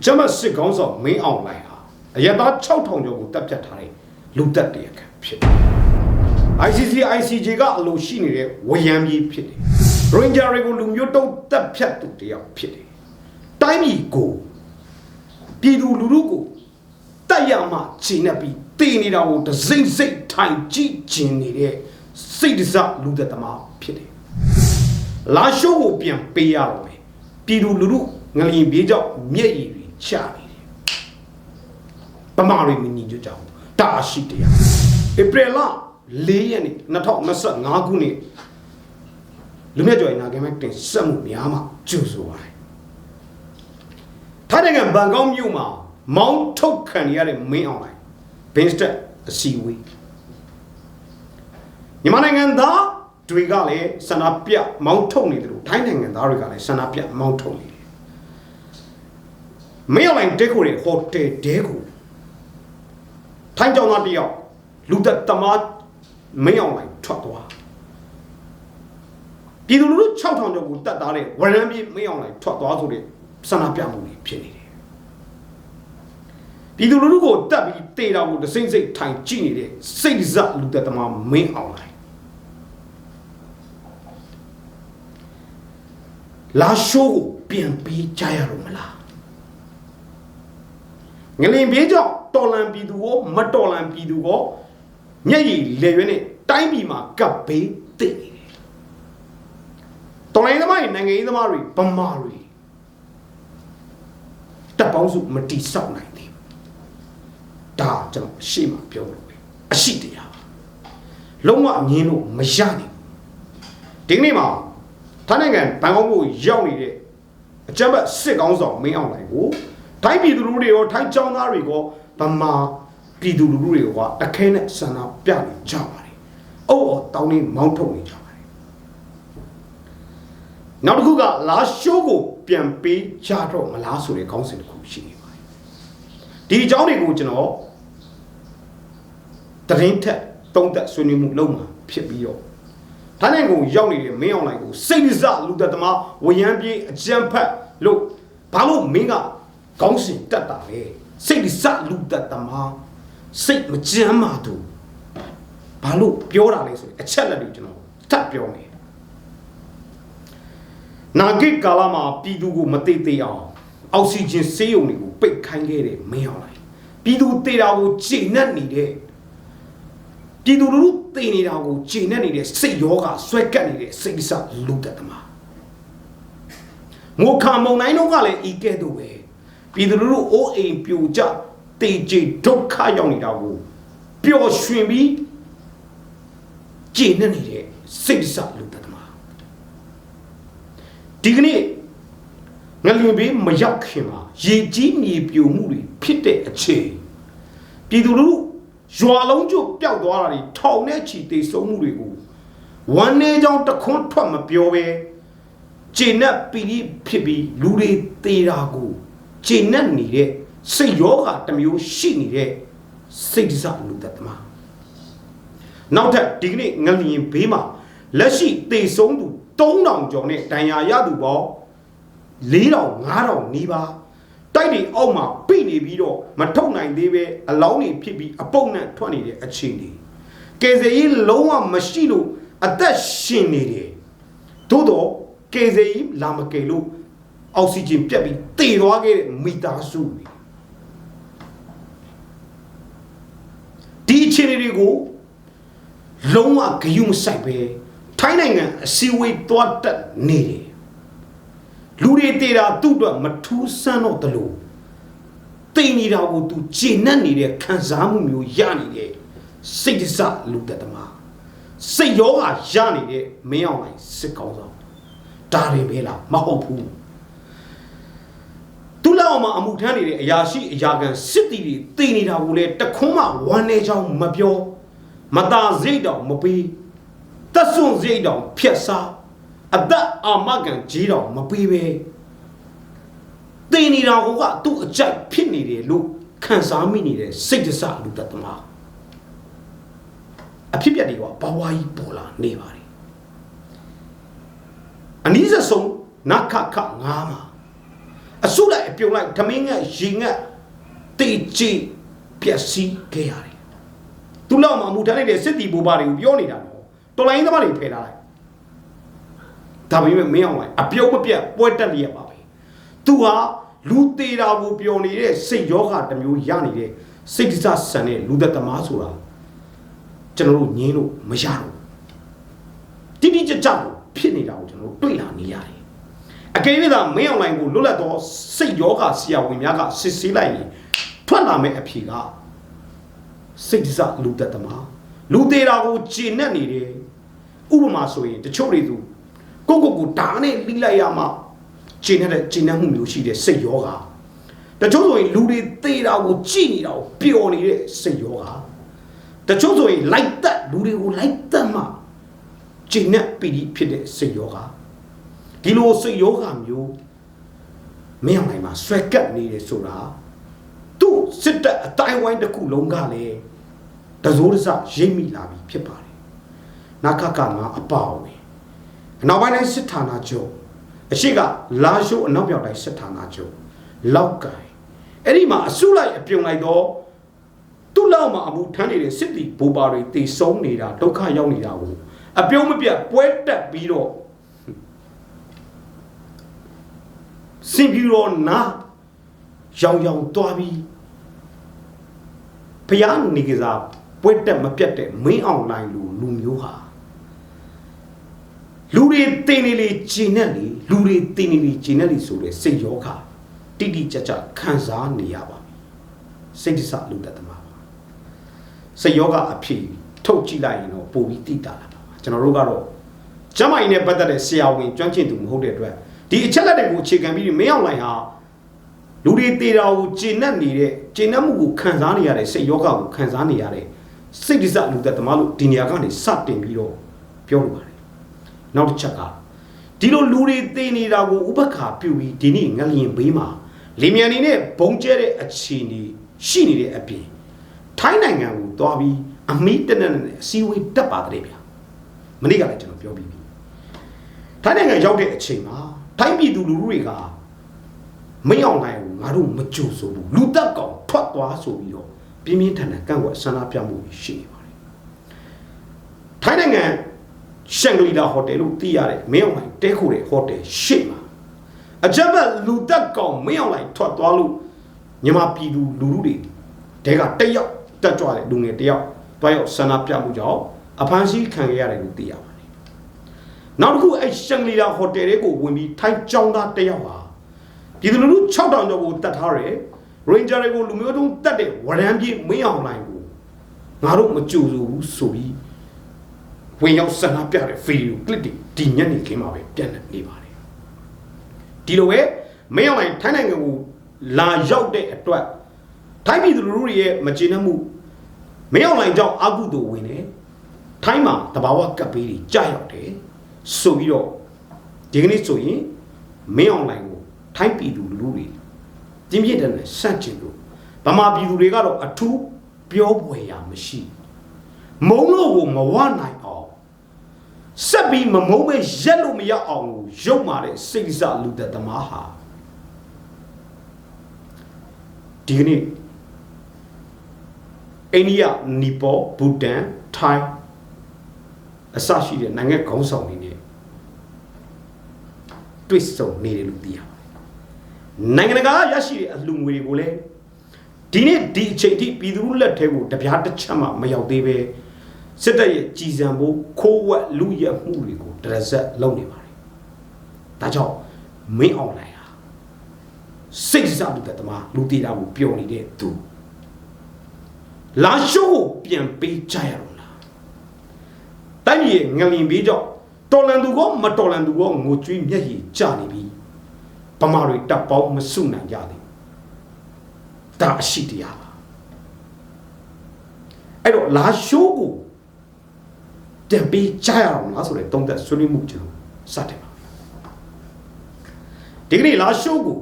ကျမစစ်ကောင်းဆောင်မင်းအောင်လှိုင်ဟာအရသား6000ကျော်ကိုတပ်ဖြတ်ထားတဲ့လူတက်တရခံဖြစ်တယ် ICC ICJ ကအလိုရှိနေတဲ့ဝရံပြည်ဖြစ်တယ် Ranger တွေကိုလူမျိုးတုံးတပ်ဖြတ်သူတယောက်ဖြစ်တယ်တိုင်းပြည်ကိုပြည်သူလူထုကိုတက်ရမှချိန်နေပြီးတည်နေတာကိုတစိမ့်စိမ့်ထိုင်ကြည့်ကျင်နေတဲ့စိတ်ဒစလူသက်သမားဖြစ်တယ်လာရှိုးကိုပြန်ပေးရတော့မယ်ပြည်သူလူထုငလျင်ပြေးကြောက်မျက်ရည် တွေချနေတယ်ပမာရီမီနီကြကြောက်တာရှိတရားဧပြီလ၄ရက်နေ့2025ခုနှစ်လူမြတ်ကျော်ရင်နာဂဲမဲ့တင်ဆက်မှုများမှာကျူဆိုပါတယ်ထိုင်းနိုင်ငံဘန်ကောက်မြို့မှာမောင်းထုတ်ခံရတဲ့မင်းအောင်လိုက်ဘင်းစတက်အစီအဝေးမြန်မာနိုင်ငံသားတွေကလည်းဆန္ဒပြမောင်းထုတ်နေတယ်လို့ထိုင်းနိုင်ငံသားတွေကလည်းဆန္ဒပြမောင်းထုတ်နေတယ် မင်းအောင်လိုက်တက်ခိုတဲ့ဟိုတယ်တဲကိုထိုင်းကြောင်သားတယောက်လူသက်သမားမင်းအောင်လိုက်ထွက်သွားပြည်သူလူထု6000ကျော်ကိုတတ်သားတဲ့ဝရမ်းပြေးမင်းအောင်လိုက်ထွက်သွားဆိုတဲ့ဆန္ဒပြမှုတွေဖြစ်နေတယ်ပြည်သူလူထုကိုတတ်ပြီးတေတာကိုတစိမ့်စိမ့်ထိုင်ကြည့်နေတဲ့စိတ်ဇလူသက်သမားမင်းအောင်လိုက်လာရှိုးကိုပြန်ပြီးကြရတော့မလား ငလင်ပြေးကြောင့်တော်လန်ပြည်သူကိုမတော်လန်ပြည်သူကိုမျက်ရည်လေရွေးနဲ့တိုင်းပြည်မှာကပ်ဘေးတည်နေတယ်တော်လိုင်းသမားတွေနိုင်ငံရေးသမားတွေဗမာတွေတပ်ပေါင်းစုမတိဆောက်နိုင်သေးဘူးဒါကျွန်တော်အရှိမပြောလို့ပဲအရှိတရားပါလုံးဝအငင်းလို့မရနိုင်ဘူးဒီကနေ့မှာထိုင်းနိုင်ငံဘန်ကောက်ကိုရောက်နေတဲ့အကြမ်းဖက်စစ်ကောင်းဆောင်မင်းအောင်လှိုင်ကို ထိုင်းပြည်သူလူထုတွေရောထိုင်းចောင်းသားတွေရောဗမာပြည်သူလူထုတွေကတခဲနဲ့ဆန္ဒပြနေကြပါတယ်။အော်အော်တောင်းနေမောင်းထုတ်နေကြပါတယ်။နောက်တစ်ခုကလာရှိုးကိုပြန်ပေးကြတော့မလားဆိုတဲ့ခေါင်းစဉ်တစ်ခုရှိနေပါတယ်။ဒီအကြောင်းတွေကိုကျွန်တော်တရင်ထက်တုံးသက်ဆွေးနွေးမှုလုပ်မှာဖြစ်ပြီးတော့ထိုင်းနိုင်ငံကိုရောက်နေတဲ့မင်းအောင်လှိုင်ကိုစိတ်စလူသက်သမားဝရမ်းပြေးအကြမ်းဖက်လို့ဘာလို့မင်းက ခေါင်းစဉ်တက်တာလဲစိတ်စလူသက်သမားစိတ်မကြမ်းမာသူဘာလို့ပြောတာလဲဆိုရင်အချက်လက်တွေကျွန်တော်တတ်ပြောနေနာဂိတ်ကာလမှာပြည်သူကိုမသိသေးအောင်အောက်ဆီဂျင်ဆေးရုံတွေကိုပိတ်ခိုင်းခဲ့တဲ့မင်းအောင်လှိုင်ပြည်သူတေတာကိုချိန်နှက်နေတဲ့ပြည်သူလူထုသိနေတာကိုဂျင်းနဲ့နေတဲ့စိတ်ယောဂဆွဲကပ်နေတဲ့စိတ်ကိစ္စလူသက်သမားငိုခါမုံတိုင်းတော့ကလည်းဤကဲ့သို့ပဲ ပြည်သူလူထုအိုးအိမ်ပြိုကျတေကြည်ဒုက္ခရောက်နေတာကိုပျော်ရွှင်ပြီးဂျင်းနဲ့နေတဲ့စိတ်ကိစ္စလူသက်သမားဒီကနေ့ငလျင်ဘေးမရောက်ခင်မှာရေကြီးမြေပြိုမှုတွေဖြစ်တဲ့အချိန်ပြည်သူလူထုရွာလုံးကျွတ်ပျောက်သွားတာတွေထောင်နဲ့ချီတေဆုံးမှုတွေကိုဝမ်းနေကြောင်းတခွန်းထွက်မပြောပဲဂျင်းနဲ့ပီတိဖြစ်ပြီးလူတွေတေတာကို ဂျင်းနဲ့နေတဲ့စိတ်ယောဂတစ်မျိုးရှိနေတဲ့စိတ်ဒစလူသက်သမားနောက်ထပ်ဒီကနေ့ငလျင်ဘေးမှာလက်ရှိတေဆုံးသူ3000ကျော်နဲ့ဒဏ်ရာရသူပေါင်း4000 5000နီးပါးတိုက်တွေအောက်မှာပြိနေပြီးတော့မထုတ်နိုင်သေးပဲအလောင်းတွေဖြစ်ပြီးအပုပ်နဲ့ထွက်နေတဲ့အခြေအနေကယ်ဆယ်ရေးလုံးဝမရှိလို့အသက်ရှင်နေတယ်သို့တော့ကယ်ဆယ်ရေးလာမကယ်လို့ အောက်ဆီဂျင်ပြတ်ပြီးတည်သွားခဲ့တဲ့မိသားစုတွေဒီအခြေအနေတွေကိုလုံးဝဂယုမဆိုင်ပဲထိုင်းနိုင်ငံအစည်းအဝေးတွားတက်နေတယ်လူတွေတေတာသူ့အတွက်မထူးဆန်းတော့တလို့တိမ်နေတာကိုသူဂျင်းနဲ့နေတဲ့ခံစားမှုမျိုးရနေတဲ့စိတ်ဒစလူသက်သမားစိတ်ရောဂါရနေတဲ့မင်းအောင်လိုက်စစ်ကောင်းဆောင်ဒါတွေပဲလားမဟုတ်ဘူး သူ့လက်အောက်မှာအမှုထမ်းနေတဲ့အရာရှိအရာခံစစ်တီတွေတိမ်နေတာကိုလည်းတခွန်းမှဝမ်းနေချောင်းမပြောမตาစိတ်တောင်မပေးတက်စွန့်စိတ်တောင်ဖြက်စားအသက်အာမခံကြီးတောင်မပေးပဲတင်နေတာကသူ့အကြိုက်ဖြစ်နေတယ်လို့ခံစားမိနေတဲ့စိတ်ဒစလူသက်သမားအဖြစ်ပြက်တွေကဘဝကြီးပေါ်လာနေပါတယ်အနည်းဆုံးနခခငားမှာ အစုလိုက်အပြုံလိုက်ဓမင်းငတ်ရေငတ်တေချီပျက်စီးခဲ့ရတယ်သူလောက်မှအမှုထမ်းလိုက်တဲ့စစ်တီဘူပါတွေကိုပြောနေတာတော့တော်လိုင်းသမားတွေဖယ်ထားလိုက်ဒါပေမဲ့မင်းအောင်လိုက်အပြုံးမပြတ်ပွဲတက်လျက်ပါပဲသူဟာလူသေးတာကိုပျော်နေတဲ့စိတ်ယောဂတစ်မျိုးရနေတဲ့စိတ်ဒစဆန်တဲ့လူသက်သမားဆိုတာကျွန်တော်တို့ညင်းလို့မရတော့တိတိကျကျကိုဖြစ်နေတာကိုကျွန်တော်တို့တွေ့လာနေရတယ် အကယ်၍သာမင်းအောင်လိုင်းကိုလွတ်လပ်သောစိတ်ယောဂဆရာဝန်များကစစ်ဆေးလိုက်ရင်ထွက်လာမယ့်အဖြေကစိတ်ဒစလူသက်သမားလူသေးတာကိုဂျင်နဲ့နေတယ်ဥပမာဆိုရင်တချို့တွေသူကိုကိုကိုဓာနဲ့လိလိုက်ရမှဂျင်နဲ့ဂျင်နဲ့မှုမျိုးရှိတဲ့စိတ်ယောဂတချို့ဆိုရင်လူတွေသေးတာကိုကြည်နေတာကိုပျော်နေတဲ့စိတ်ယောဂတချို့ဆိုရင်လိုက်သက်လူတွေကိုလိုက်သက်မှဂျင်နဲ့ပီတိဖြစ်တဲ့စိတ်ယောဂ ဒီလိုစိတ်ယောဂမျိုးမင်းအောင်နိုင်မှာဆွဲကပ်နေတယ်ဆိုတာသူ့စစ်တပ်အတိုင်းဝိုင်းတစ်ခုလုံးကလည်းတစိုးတစရိပ်မိလာပြီဖြစ်ပါတယ်။နာခကငါအပါအဝင်အနောက်ပိုင်းတိုင်းစစ်ဌာနချုပ်အရှိကလာရှိုးအနောက်ပြောက်တိုင်းစစ်ဌာနချုပ်လောက်ကိုင်အဲ့ဒီမှာအစုလိုက်အပြုံလိုက်တော့သူ့လောက်မှာအမှုထမ်းနေတဲ့စစ်တီဘူပါတွေတည်ဆုံးနေတာဒုက္ခရောက်နေတာကိုအပြုံးမပြတ်ပွဲတက်ပြီးတော့ စင်ပြီးတော့နာရောင်ရောင်သွားပြီးဘုရားနေကစားပွဲတက်မပြတ်တဲ့မင်းအောင်လိုင်းလူလူမျိုးဟာလူတွေတင်နေလေဂျင်းနဲ့လေလူတွေတင်နေလေဂျင်းနဲ့လေဆိုတဲ့စိတ်ရောခတိတိကျကျခံစားနေရပါပြီစိတ်တစလူသက်သမားပါစိတ်ရောဂအဖြစ်ထုတ်ကြည့်လိုက်ရင်တော့ပိုပြီးတိတာလာပါကျွန်တော်တို့ကတော့ကျမိုင်းနဲ့ပတ်သက်တဲ့ဆရာဝန်ကျွမ်းကျင်သူမဟုတ်တဲ့အတွက် ဒီအချက်လက်တွေကိုအခြေခံပြီးမင်းအောင်လိုင်းဟာလူတွေတေတာကိုကျင့်납နေတဲ့ကျင့်납မှုကိုခံစားနေရတဲ့စိတ်ယောဂကိုခံစားနေရတဲ့စိတ်ဒိစလူသက်သမားလို့ဒီနေရာကနေစတင်ပြီးတော့ပြောလိုပါတယ်နောက်တစ်ချက်ကဒီလိုလူတွေတေနေတာကိုဥပက္ခပြုပြီးဒီနေ့ငလျင်ဘေးမှာလီမြန်နေနဲ့ဘုံကျဲတဲ့အခြေအနေရှိနေတဲ့အပြင်ထိုင်းနိုင်ငံကိုသွားပြီးအမီးတနက်နဲ့အစည်းအဝေးတက်ပါတယ်ဗျာမနေ့ကလည်းကျွန်တော်ပြောပြီးပြီထိုင်းနိုင်ငံရောက်တဲ့အချိန်မှာ ထိုင်းပြည်သူလူထုတွေကမင်းအောင်နိုင်ဘူးငါတို့မကြိုဆိုဘူးလူတက်ကောင်ထွက်သွားဆိုပြီးတော့ပြင်းပြင်းထန်ထန်ကန့်ကွက်ဆန္ဒပြမှုရှိနေပါတယ်ထိုင်းနိုင်ငံရှန်ဂလီလာဟိုတယ်လို့သိရတဲ့မင်းအောင်နိုင်တဲခိုတဲ့ဟိုတယ်ရှေ့မှာအကြမ်းဖက်လူတက်ကောင်မင်းအောင်နိုင်ထွက်သွားလို့မြန်မာပြည်သူလူထုတွေတဲကတက်ရောက်တက်ကြွတဲ့လူငယ်တယောက်တွားရောက်ဆန္ဒပြမှုကြောင့်အဖမ်းဆီးခံခဲ့ရတယ်လို့သိရပါတယ် နောက်တစ်ခုအဲ့ရှန်ဂလီလာဟိုတယ်တွေကိုဝင်ပြီးထိုင်းကျောင်းသားတယောက်ဟာပြည်သူလူထု6000ကျော်ကိုတတ်ထားတယ်ရင်ဂျာတွေကိုလူမျိုးတုံးတတ်တဲ့ဝရမ်းပြေးမင်းအောင်လိုင်းကိုငါတို့မကြိုဆိုဘူးဆိုပြီးဝင်ရောက်ဆန္ဒပြတဲ့ဗီဒီယိုကလစ်တွေဒီညနေခင်းမှာပဲပြန့်နေပါတယ်ဒီလိုပဲမင်းအောင်လိုင်းထိုင်းနိုင်ငံကိုလာရောက်တဲ့အတွက်ထိုင်းပြည်သူလူထုရဲ့မကျေနပ်မှုမင်းအောင်လိုင်းကြောင့်အာကုသို့ဝင်တယ်ထိုင်းမှာတဘာဝကပ်ပေးတွေကြာရောက်တယ် ဆိုပြီးတော့ဒီကနေ့ဆိုရင်မင်းအောင်လိုင်းကိုထိုင်းပြည်သူလူထုတွေပြင်းပြတဲ့နဲ့ဆန့်ကျင်လို့ဗမာပြည်သူတွေကတော့အထူးပြောပွေရမရှိမုံလို့ကိုမဝနိုင်အောင်ဆက်ပြီးမမုံပဲရက်လို့မရအောင်ကိုရုပ်မာတဲ့စိတ်စလူသက်သမားဟာဒီကနေ့အိန္ဒိယနီပေါဘူတန်ထိုင်း အစရှိတဲ့နိုင်ငံခေါင်းဆောင်တွေနဲ့တွေ့ဆုံနေတယ်လို့သိရပါတယ်နိုင်ငံတကာရရှိတဲ့အလှူငွေတွေကိုလည်းဒီနေ့ဒီအချိန်ထိပြည်သူလက်ထဲကိုတပြားတစ်ချက်မှမရောက်သေးပဲစစ်တပ်ရဲ့ကြည်စံဖို့ခိုးဝက်လူရက်မှုတွေကိုတရဇက်လုပ်နေပါတယ်။ဒါကြောင့်မင်းအွန်လိုင်းဟာစိတ်စားတဲ့တမလူတီတာကိုပျော်နေတဲ့သူလာရှိုးကိုပြန်ပေးကြရအောင်လား။ တိုင်းပြည်ငလင်ပေးကြောင့်တော်လန်သူကမတော်လန်သူကငိုကြွေးမျက်ရည်ကျနေပြီ။ဗမာတွေတပ်ပေါင်းမစုနိုင်ကြသေးဒါအရှိတရားပါအဲ့တော့လာရှိုးကိုတံပေးကြရအောင်လားဆိုတဲ့တုံးသက်ဆွေးနွေးမှုကျွန်တော်စတင်ပါဒီကနေ့လာရှိုးကို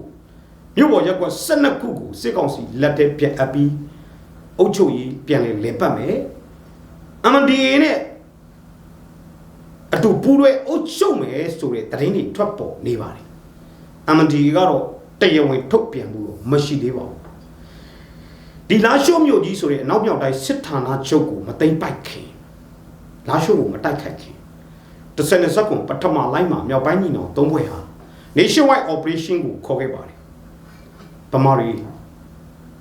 မြို့ပေါ်ရက်ကွက်12ခုကိုစစ်ကောင်စီလက်ထဲပြန်အပ်ပြီးအုပ်ချုပ်ရေးပြန်လဲလဲပတ်မယ် MNDAA နဲ့အ တူပူးတွဲအုပ်ချုပ်မယ်ဆိုတဲ့သတင်းတွေထွက်ပေါ်နေပါတယ် MND ကတော့တရားဝင်ထုတ်ပြန်မှုတော့မရှိသေးပါဘူးဒီလာရှိုးမြို့ကြီးဆိုတဲ့အနောက်မြောက်တိုင်းစစ်ဌာနချုပ်ကိုမသိမ့်ပိုက်ခင်လာရှိုးကိုမတိုက်ခိုက်ခင်တစ်စက်နဲ့စက်ကွန်ပထမလိုင်းမှာမြောက်ပိုင်းညီနောင်သုံးဘွဲဟာ nationwide operation ကိုခေါ်ခဲ့ပါတယ်ဗမာတွေ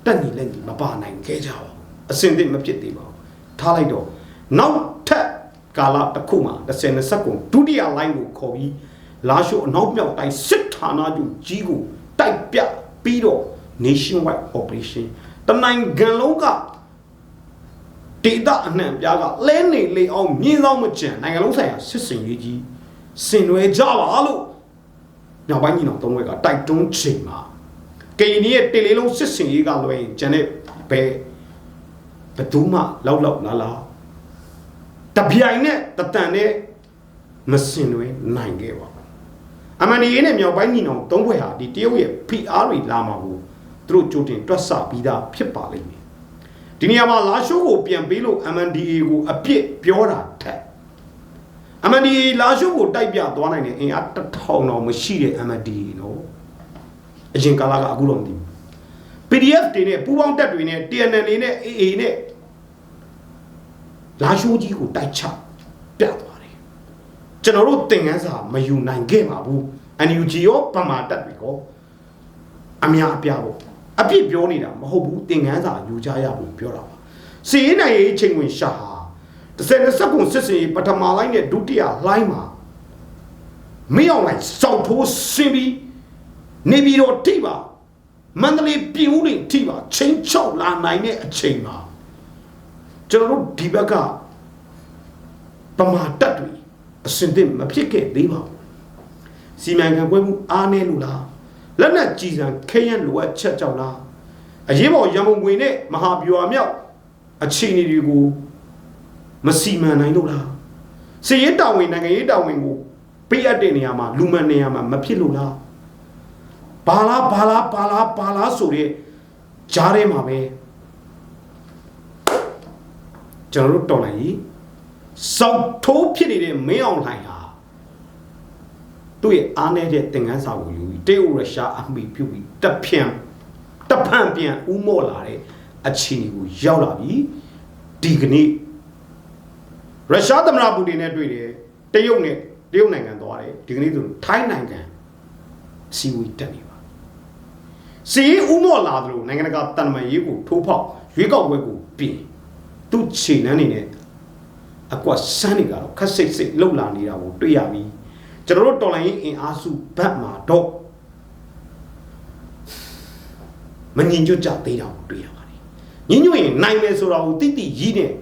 တက်ညီလက်ညီမပါနိုင်ခဲ့ကြပါဘူးအစင်သစ်မဖြစ်သေးပါဘူးထားလိုက်တော့နောက်ထပ် ကာလတစ်ခုမှာ30နဲ့စက်ကွန်ဒုတိယလိုင်းကိုခေါ်ပြီးလာရှိုးအနောက်မြောက်တိုင်းစစ်ဌာနချုပ်ကြီးကိုတိုက်ပြပြီးတော့ nationwide operation တနိုင်ငံလုံးကဒေတာအနှံ့ပြားကလဲနေလေအောင်မြင်းဆောင်မကြံနိုင်ငံလုံးဆိုင်ရာစစ်စင်ရေးကြီးဆင်နွှဲကြပါလို့ညောင်ပိုင်းညီနောင်သုံးဘက်ကတိုက်တွန်းချိန်မှာကရင်ကြီးရဲ့တေလေးလုံးစစ်စင်ရေးကလွယ်ရင်ကျန်တဲ့ဘယ်ဘယ်သူမှလောက်လောက်လာလာ တပြိုင်နဲ့တတန်နဲ့မစင်နွှဲနိုင်ခဲ့ပါဘူးအမန်ဒီရေးနဲ့မြောက်ပိုင်းညီနောင်သုံးဘက်ဟာဒီတရုတ်ရဲ့ PR တွေလာမှာကိုသူတို့ကြိုတင်တွက်ဆပြီးသားဖြစ်ပါလိမ့်မယ်ဒီနေရာမှာလာရှိုးကိုပြန်ပေးလို့ MNDA ကိုအပြစ်ပြောတာထက် MNDA လာရှိုးကိုတိုက်ပြသွားနိုင်တဲ့အင်အားတစ်ထောင်တော့မရှိတဲ့ MNDA နော်အရင်ကာလကအခုတော့မသိဘူး PDF တွေနဲ့ပူးပေါင်းတပ်တွေနဲ့ TNL တွေနဲ့ AA နဲ့ လာရှိုးကြီးကိုတိုက်ချပြသွားတယ်ကျွန်တော်တို့သင်ခန်းစာမယူနိုင်ခဲ့ပါဘူး NUG ရောဗမာတပ်တွေရောအများအပြားပေါ့အပြစ်ပြောနေတာမဟုတ်ဘူးသင်ခန်းစာယူကြရဖို့ပြောတာပါစီရင်နိုင်ရေးချိန်ဝင်ရှာဟာတစ်စက်နဲ့စက်ကုန်စစ်စင်ရေးပထမလိုင်းနဲ့ဒုတိယလိုင်းမှာမင်းအောင်လိုက်စောက်ထိုးဆင်းပြီးနေပြီးတော့ထိပါမန္တလေးပြည်ဦးတွေထိပါချင်းချောက်လာနိုင်တဲ့အချိန်မှာ ကျွန်တော်တို့ဒီဘက်ကပမာတက်တွေအစင်သင့်မဖြစ်ခဲ့သေးပါဘူးစီမံခန့်ခွဲမှုအားနည်းလို့လားလက်နက်ကြီးစံခဲယံလိုအပ်ချက်ကြောင့်လားအရေးပေါ်ရန်ကုန်ဝင်နဲ့မဟာဗျူဟာမြောက်အခြေအနေတွေကိုမစီမံနိုင်လို့လားစီရေးတာဝန်နိုင်ငံရေးတာဝန်ကိုပေးအပ်တဲ့နေရာမှာလူမှန်နေရာမှာမဖြစ်လို့လားဘာလားဘာလားဘာလားဘာလားဆိုတဲ့ကြားထဲမှာပဲ ကျွန်တော်တို့တော်လိုက်ကြီးစောက်ထိုးဖြစ်နေတဲ့မင်းအောင်လှိုင်ဟာသူ့ရဲ့အားနည်းတဲ့သင်ခန်းစာကိုယူပြီးတေယိုရုရှားအမိပြုပြီးတဖြန်တဖန်ပြန်ဥမော့လာတဲ့အခြေအနေကိုရောက်လာပြီဒီကနေ့ရုရှားသမ္မတပူတင်နဲ့တွေ့တယ်တရုတ်နဲ့တရုတ်နိုင်ငံသွားတယ်ဒီကနေ့ဆိုထိုင်းနိုင်ငံစီဝီတက်နေပါစီဥမော့လာသလိုနိုင်ငံတကာတန်တမာရေးကိုထိုးဖောက်ရွေးကောက်ပွဲကိုပြင် သူ့ခြေနှမ်းနေနဲ့အကွက်ဆန်းနေကတော့ခက်စိတ်စိတ်လှုပ်လာနေတာကိုတွေ့ရပြီကျွန်တော်တို့တော်လိုင်းရေးအင်အားစုဘက်မှာတော့မငင်ကြွကြသေးတာကိုတွေ့ရပါတယ်ညညွရင်နိုင်မယ်ဆိုတာကိုတိတိကြီးနဲ့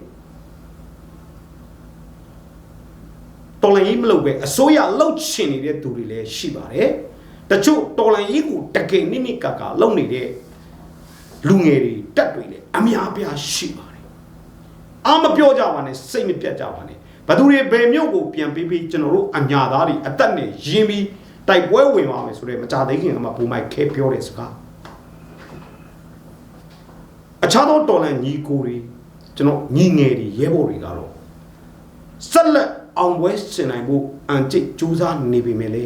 တော်လိုင်းရေးမလုပ်ပဲအစိုးရလှုပ်ချင်နေတဲ့သူတွေလည်းရှိပါတယ်တချို့တော်လိုင်းရေးကိုတကယ်နိမ့်နိမ့်ကကလှုပ်နေတဲ့လူငယ်တွေတက်တွေလည်းအများအပြားရှိပါတယ် အာမပြောကြပါနဲ့စိတ်မပြတ်ကြပါနဲ့ဘသူတွေဘယ်မြို့ကိုပြန်ပြီးပြီးကျွန်တော်တို့အညာသားတွေအသက်နဲ့ရင်းပြီးတိုက်ပွဲဝင်ပါမယ်ဆိုတော့မကြသေးခင်ကမှဘူမိုက်ခဲပြောတဲ့စကားအခြားသောတော်လန်ညီကိုတွေကျွန်တော်ညီငယ်တွေရဲဘော်တွေကတော့ဆက်လက်အောင်ပွဲဆင်နိုင်ဖို့အန်ကျိတ်ကြိုးစားနေပြီမယ်လေ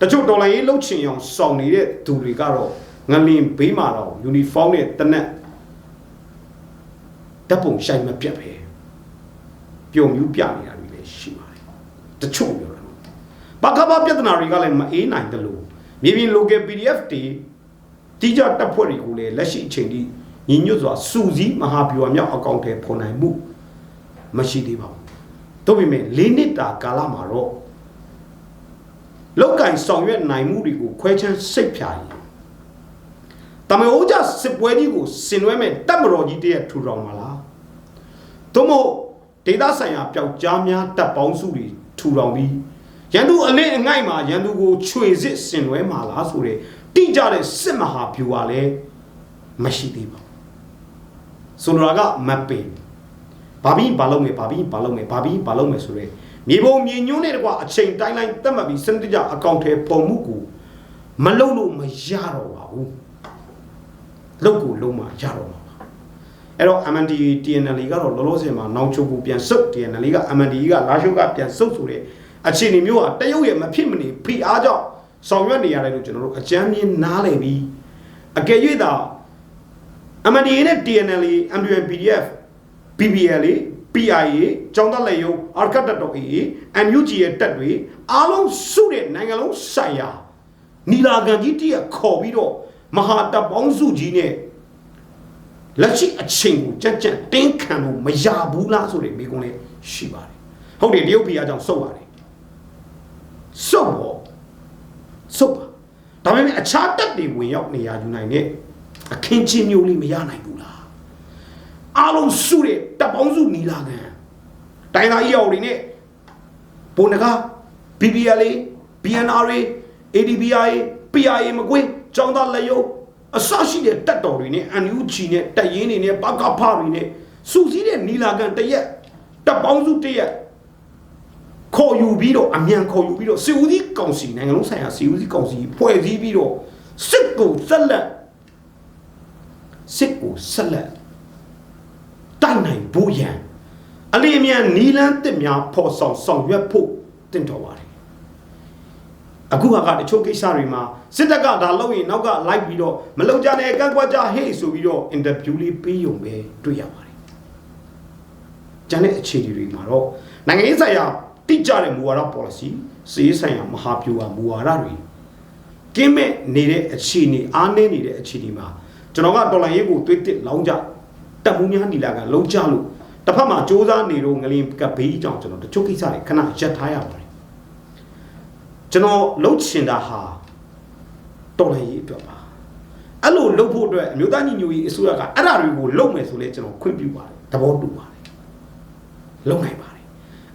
တချို့တော်လန်ရေးလှုပ်ချင်အောင်စောင့်နေတဲ့သူတွေကတော့ငလင်ဘေးမှာတော့ယူနီဖောင်းနဲ့တနက် တပ်ပုံဆိုင်မပြတ်ပဲပြုံမြူးပြနေတာတွေလည်းရှိပါတယ်တချို့ပြောတာဘာကဘာပြဿနာတွေကလည်းမအေးနိုင်တယ်လို့မြေပြင် local PDF တွေတိကျတပ်ဖွဲ့တွေကိုလည်းလက်ရှိအချိန်ထိညီညွတ်စွာစူစည်းမဟာဗျူဟာမြောက်အကောင့်ထဲဖော်နိုင်မှုမရှိသေးပါဘူးတို့ပေမဲ့၄နှစ်တာကာလမှာတော့လောက်ကင်ဆောင်ရွက်နိုင်မှုတွေကိုခွဲချမ်းစိတ်ဖြာရင်တမန်အိုးကြစစ်ပွဲကြီးကိုဆင်နွှဲမဲ့တပ်မတော်ကြီးတည်းထူထောင်ပါလား သို့မဟုတ်ဒေသဆိုင်ရာပျောက်ကြားများတပ်ပေါင်းစုတွေထူထောင်ပြီးရန်သူအလင်းအငိုက်မှာရန်သူကိုချွေစစ်ဆင်နွှဲမှာလားဆိုတဲ့တိကျတဲ့စစ်မဟာဗျူဟာလည်းမရှိသေးပါဘူးဆိုလိုတာကမပင်ဘာပြီးဘာလုပ်မယ်ဘာပြီးဘာလုပ်မယ်ဘာပြီးဘာလုပ်မယ်ဆိုရဲမြေပုံမြေညွန်းတဲ့ကွာအချိန်တိုင်းတိုင်းတက်မှတ်ပြီးစနစ်တကျအကောင့်ထဲပုံမှုကိုမလုပ်လို့မရတော့ပါဘူးလုပ်ကိုလုံးမှရတော့မှာ အဲ့တော့ MND TNL ကတော့လောလောဆယ်မှာနောင်ချုပ်ကိုပြန်စုပ် TNL က MND ကလာရှုကပြန်စုပ်ဆိုတဲ့အခြေအနေမျိုးဟာတရုတ်ရဲ့မဖြစ်မနေဖိအားကြောင့်ဆောင်ရွက်နေရတယ်လို့ကျွန်တော်တို့အကြမ်းမြင်နားလည်ပြီးအကယ်၍သာ MNDA နဲ့ TNL MDN PDF PBL PIA ကျောင်းသားလက်ယုံအာကတ်တတော် AA NUG ရဲ့တက်တွေအားလုံးစုတဲ့နိုင်ငံလုံးဆိုင်ရာနီလာခံကြီးတည်းခေါ်ပြီးတော့မဟာတပ်ပေါင်းစုကြီးနဲ့ လက်ရှိအချိန်ကိုကြက်ကြက်တင်းခံလို့မရဘူးလားဆိုတဲ့မိကုံးလေးရှိပါတယ်ဟုတ်တယ်တရုတ်ပြည်အကြောင်းစုပ်ပါတယ်စုပ်ပေါ့စုပ်ပါဒါပေမဲ့အခြားတက်တွေဝင်ရောက်နေရယူနိုင်တဲ့အခင်းချင်းမျိုးလေးမရနိုင်ဘူးလားအားလုံးစုတဲ့တပ်ပေါင်းစုနီလာခံတိုင်းသားရောက်တွေနဲ့ပုံနကား BBL BNR ADBI PIA မကွေးចောင်းသားလက်ယုံ အစရှိတဲ့တက်တော်တွေနဲ့ NUG နဲ့တက်ရင်တွေနဲ့ပကဖတွေနဲ့စုစည်းတဲ့နီလာခံတရက်တပ်ပေါင်းစုတရက်ခေါ်ယူပြီးတော့အမြန်ခေါ်ယူပြီးတော့စီဦးစီးကောင်စီနိုင်ငံလုံးဆိုင်ရာစီဦးစီးကောင်စီဖွဲ့စည်းပြီးတော့စစ်ကိုဆက်လက်စစ်ကိုဆက်လက်တိုက်နိုင်ဖို့ရန်အလီအမြန်နီလန်းတစ်များဖော်ဆောင်ဆောင်ရွက်ဖို့တင့်တော်ပါတယ် အခုဟာကတချို့ကိစ္စတွေမှာစစ်တပ်ကဒါလုပ်ရင်နောက်ကလိုက်ပြီးတော့မလုံကြနဲ့ကန့်ကွက်ကြဟေ့ဆိုပြီးတော့အင်တာဗျူးလေးပေးရုံပဲတွေ့ရပါတယ်။ကျန်တဲ့အခြေအနေတွေမှာတော့နိုင်ငံရေးဆိုင်ရာတိကျတဲ့မူဝါဒ policy စီးရေးဆိုင်ရာမဟာဗျူဟာမူဝါဒတွေကင်းမဲ့နေတဲ့အခြေအနေအားနည်းနေတဲ့အခြေအနေမှာကျွန်တော်ကတော်လိုင်းရေးကိုသွေးတစ်လောင်းကြတက်မှုများနီလာကလုံးကြလို့တစ်ဖက်မှာစ조사နေတော့ငလင်ကဘေးကြောင့်ကျွန်တော်တချို့ကိစ္စတွေခဏရပ်ထားရပါတယ် ကျွန်တော်လှုပ်ချင်တာဟာတော်လှန်ရေးအတွက်ပါအဲ့လိုလှုပ်ဖို့အတွက်အမျိုးသားညီညွတ်ရေးအစိုးရကအဲ့ဒါတွေကိုလုပ်မယ်ဆိုလဲကျွန်တော်ခွင့်ပြုပါတယ်သဘောတူပါတယ်လုပ်နိုင်ပါတယ်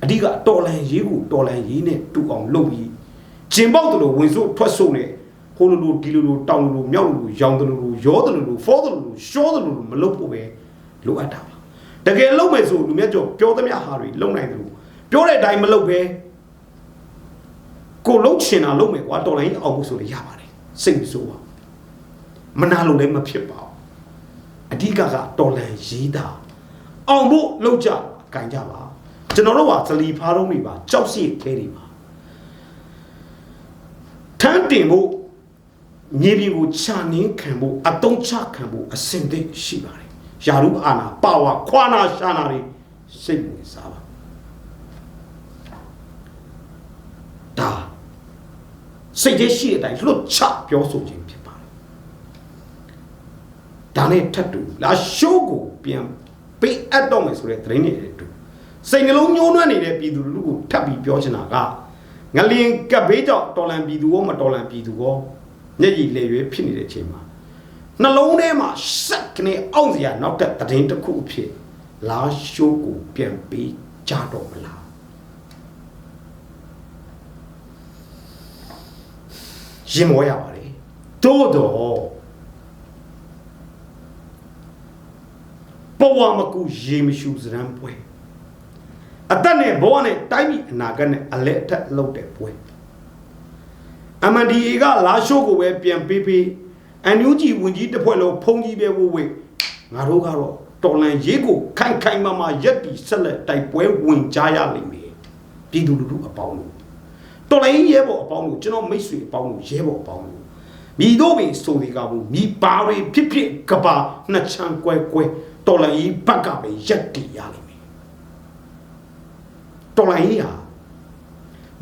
အဓိကတော်လှန်ရေးကိုတော်လှန်ရေးနဲ့တူအောင်လုပ်ပြီးကျင်ပေါက်တယ်လို့ဝင်စို့ထွက်စို့နဲ့ဟိုလိုလိုဒီလိုလိုတောင်လိုလိုမြောက်လိုလိုရောင်တယ်လိုလိုရောတယ်လိုလိုဖောတယ်လိုလိုရှောတယ်လိုလိုမလုပ်ဖို့ပဲလိုအပ်တာပါတကယ်လုပ်မယ်ဆိုလူမြတ်ကျော်ပြောသမျှဟာတွေလုပ်နိုင်တယ်လို့ပြောတဲ့အတိုင်းမလုပ်ပဲ ကိုလုံးချင်တာလုပ်မယ်ကွာတော်လိုင်းအောင်ဖို့ဆိုလည်းရပါတယ်စိတ်မဆိုးပါမနာလို့လည်းမဖြစ်ပါဘူးအဓိကကတော်လန်ရေးတာအောင်ဖို့လုပ်ကြကင်ကြပါကျွန်တော်တို့ကဇလီဖားတော့တွေပါကြောက်စီခဲတွေပါထမ်းတင်ဖို့မြေပြင်ကိုခြာနင်းခံဖို့အတုံးချခံဖို့အစင်သင့်ရှိပါတယ်ယာရုအာနာပါဝါခွာနာရှာနာတွေစိတ်ဝင်စားပါဒါ စိတ်ထဲရှိတဲ့အတိုင်းလွတ်ချပြောဆိုခြင်းဖြစ်ပါတယ်ဒါနဲ့ထပ်တူလာရှိုးကိုပြန်ပေးအပ်တော့မယ်ဆိုတဲ့သတင်းတွေတူစိတ်နှလုံးညှိုးနှွမ်းနေတဲ့ပြည်သူလူထုကိုထပ်ပြီးပြောချင်တာကငလျင်ကပ်ဘေးကြောင့်တော်လန်ပြည်သူရောမတော်လန်ပြည်သူရောမျက်ရည်လေရွေးဖြစ်နေတဲ့အချိန်မှာနှလုံးထဲမှာစက်ကနေအောင့်စရာနောက်တဲ့သတင်းတစ်ခုအဖြစ်လာရှိုးကိုပြန်ပေးကြတော့မလား ရင်မောရပါတယ်တိုးတော့ဘဝမကူရေမရှူစရန်ပွဲအသက်နဲ့ဘဝနဲ့တိုင်းပြည်အနာဂတ်နဲ့အလက်အထက်လုပ်တဲ့ပွဲ MNDA ကလာရှိုးကိုပဲပြန်ပေးပေးအန်ယူဂျီဝင်ကြီးတစ်ဖွဲ့လုံးဖုံကြီးပဲဝဝေငါတို့ကတော့တော်လန်ရေးကိုခိုင်ခိုင်မာမာရက်တီဆက်လက်တိုက်ပွဲဝင်ကြရလိမ့်မယ်ပြည်သူလူထုအပေါင်းလို့ တော်လိုင်းရဲဘော်အပေါင်းလို့ကျွန်တော်မိတ်ဆွေအပေါင်းလို့ရဲဘော်အပေါင်းလို့မိတို့ပင်ဆိုဒီကဘူးမိပါတွေဖြစ်ဖြစ်ကပါနှစ်ချမ်းကွဲကွဲတော်လိုင်းကြီးဘက်ကပဲရက်တီရလိမ့်မယ်တော်လိုင်းကြီးဟာ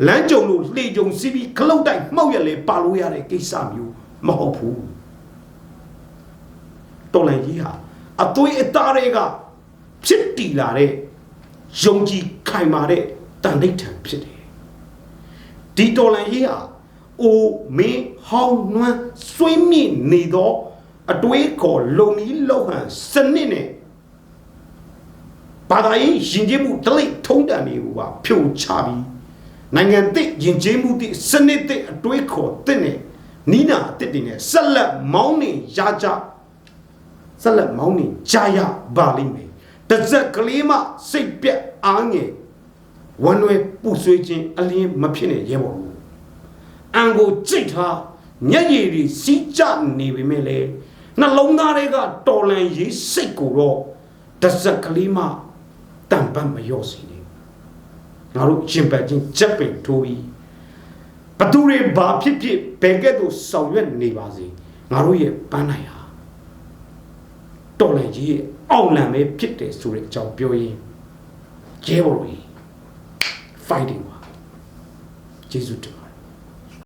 လမ်းကြုံလို့လှေကြုံစီးပြီးခလုတ်တိုက်မှောက်ရလဲပါလို့ရတဲ့ကိစ္စမျိုးမဟုတ်ဘူးတော်လိုင်းကြီးဟာအသွေးအသားတွေကဖြစ်တည်လာတဲ့ယုံကြည်ခိုင်မာတဲ့တန်ဋိဌာန်ဖြစ်တယ် ဒီတော်လန်ရေးဟာအိုမင်းဟောင်းနွမ်းဆွေးမြင့်နေသောအတွေးခေါ်လုံနီးလောက်ဟန်စနစ်နဲ့ဘာသာရေးယဉ်ကျေးမှုတလိပ်ထုံးတန်တွေကိုပါဖြိုချပြီးနိုင်ငံသစ်ယဉ်ကျေးမှုသစ်စနစ်သစ်အတွေးခေါ်သစ်နဲ့နီးနာအသစ်တွေနဲ့ဆက်လက်မောင်းနေရကြဆက်လက်မောင်းနေကြရပါလိမ့်မယ်တစ်စက်ကလေးမှစိတ်ပြက်အားငယ် ဝမ်းနွယ်ပူဆွေးခြင်းအလင်းမဖြစ်နေရဲပါဘူးအံကိုကြိတ်ထားညက်ရည်တွေစီးကြနေပေမဲ့လေနှလုံးသားတွေကတော်လန်ရေးစိတ်ကိုတော့တစ်စက်ကလေးမှတန်ပတ်မလျော့စီနေငါတို့ရှင်ပတ်ချင်းချက်ပင်ထိုးပြီးဘဘသူတွေဘာဖြစ်ဖြစ်ဘယ်ကဲ့သို့ဆောင်ရွက်နေပါစေငါတို့ရဲ့ပန်းနိုင်ဟာတော်လည်းကြီးရဲ့အောင်လံပဲဖြစ်တယ်ဆိုတဲ့အကြောင်းပြောရင်းကျဲဘော်ကြီး fighting ပါကျေးဇူးတင်ပါတယ်